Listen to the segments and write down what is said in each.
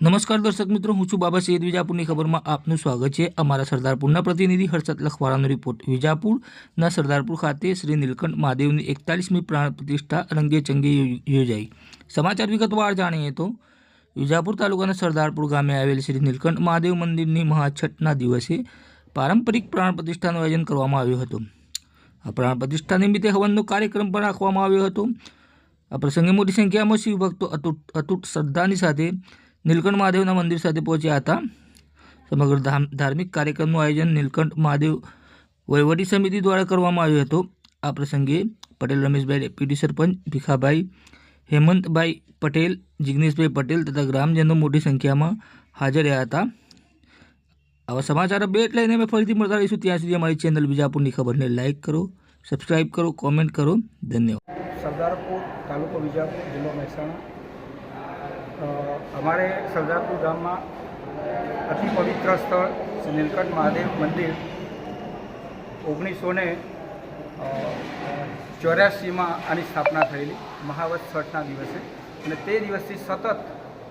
નમસ્કાર દર્શક મિત્રો, હું છું બાબા સૈયદ વિજાપુરની ખબરમાં આપનું સ્વાગત છે. અમારા સરદારપુરના પ્રતિનિધિ હર્ષદ લખવાળાનો રિપોર્ટ વિજાપુરના સરદારપુર ખાતે શ્રી નીલકંઠ મહાદેવની એકતાલીસમી પ્રાણ પ્રતિષ્ઠા રંગે ચંગે યોજાઈ. સમાચાર વિગતવાર જાણીએ તો, વિજાપુર તાલુકાના સરદારપુર ગામે આવેલ શ્રી નીલકંઠ મહાદેવ મંદિરની મહાછઠના દિવસે પારંપરિક પ્રાણ પ્રતિષ્ઠાનું આયોજન કરવામાં આવ્યું હતું. આ પ્રાણ પ્રતિષ્ઠા નિમિત્તે હવનનો કાર્યક્રમ પણ રાખવામાં આવ્યો હતો. આ પ્રસંગે મોટી સંખ્યામાં શિવભક્તો અતૂટ અતૂટ શ્રદ્ધાની સાથે નીલકંઠ મહાદેવના મંદિર સાથે પહોંચ્યા હતા. સમગ્ર ધાર્મિક કાર્યક્રમનું આયોજન નીલકંઠ મહાદેવ વહીવટી સમિતિ દ્વારા કરવામાં આવ્યું હતું. આ પ્રસંગે પટેલ, રમેશભાઈ, ડેપ્યુટી સરપંચ, ભીખાભાઈ, હેમંતભાઈ પટેલ, જિગ્નેશભાઈ પટેલ તથા ગ્રામજનો મોટી સંખ્યામાં હાજર રહ્યા હતા. આવા સમાચાર અપડેટ લઈને અમે ફરીથી મળતા રહીશું. ત્યાં સુધી અમારી ચેનલ બીજાપુરની ખબરને લાઇક કરો, સબસ્ક્રાઇબ કરો, કોમેન્ટ કરો. ધન્યવાદ. સરદારપુર તાલુકો વિજાપુર જિલ્લો મહેસાણા. અમારે સરદારપુર ગામમાં અતિ પવિત્ર સ્થળ શ્રી નીલકંઠ મહાદેવ મંદિર ઓગણીસો ને ચોર્યાસીમાં આની સ્થાપના થયેલી. મહાવત છઠના દિવસે. અને તે દિવસથી સતત,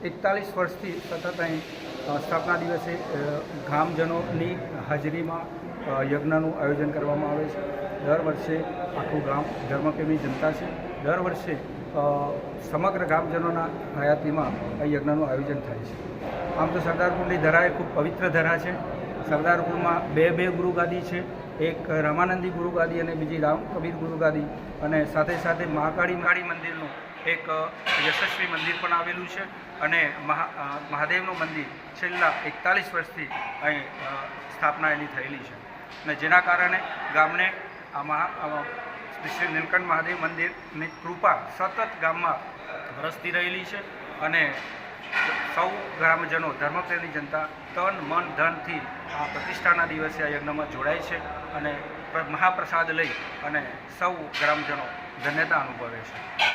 એકતાલીસ વર્ષથી સતત અહીં સ્થાપના દિવસે ગામજનોની હાજરીમાં યજ્ઞનું આયોજન કરવામાં આવે છે. દર વર્ષે આખું ગામ ધર્મપ્રેમી જનતા છે. દર વર્ષે સમગ્ર ગામજનોના હયાતીમાં આ યજ્ઞનું આયોજન થાય છે. આમ તો સરદારપુરની ધરા એ ખૂબ પવિત્ર ધરા છે. સરદારપુરમાં બે બે ગુરુગાદી છે. એક રામાનંદી ગુરુગાદી અને બીજી રામ કબીર ગુરુગાદી અને સાથે સાથે મહાકાળી કાળી મંદિરનું એક યશસ્વી મંદિર પણ આવેલું છે. અને મહા મહાદેવનું મંદિર છેલ્લા એકતાલીસ વર્ષથી અહીં સ્થાપના એની થયેલી છે. અને જેના કારણે ગામને આ મહા શ્રી નીલકંઠ મહાદેવ મંદિરની કૃપા સતત ગામમાં વરસતી રહેલી છે અને સૌ ગ્રામજનો, ધર્મપ્રેમી જનતા તન, મન, ધનથી આ પ્રતિષ્ઠાના દિવસે આ યજ્ઞમાં જોડાય છે અને મહાપ્રસાદ લઈ અને સૌ ગ્રામજનો ધન્યતા અનુભવે છે.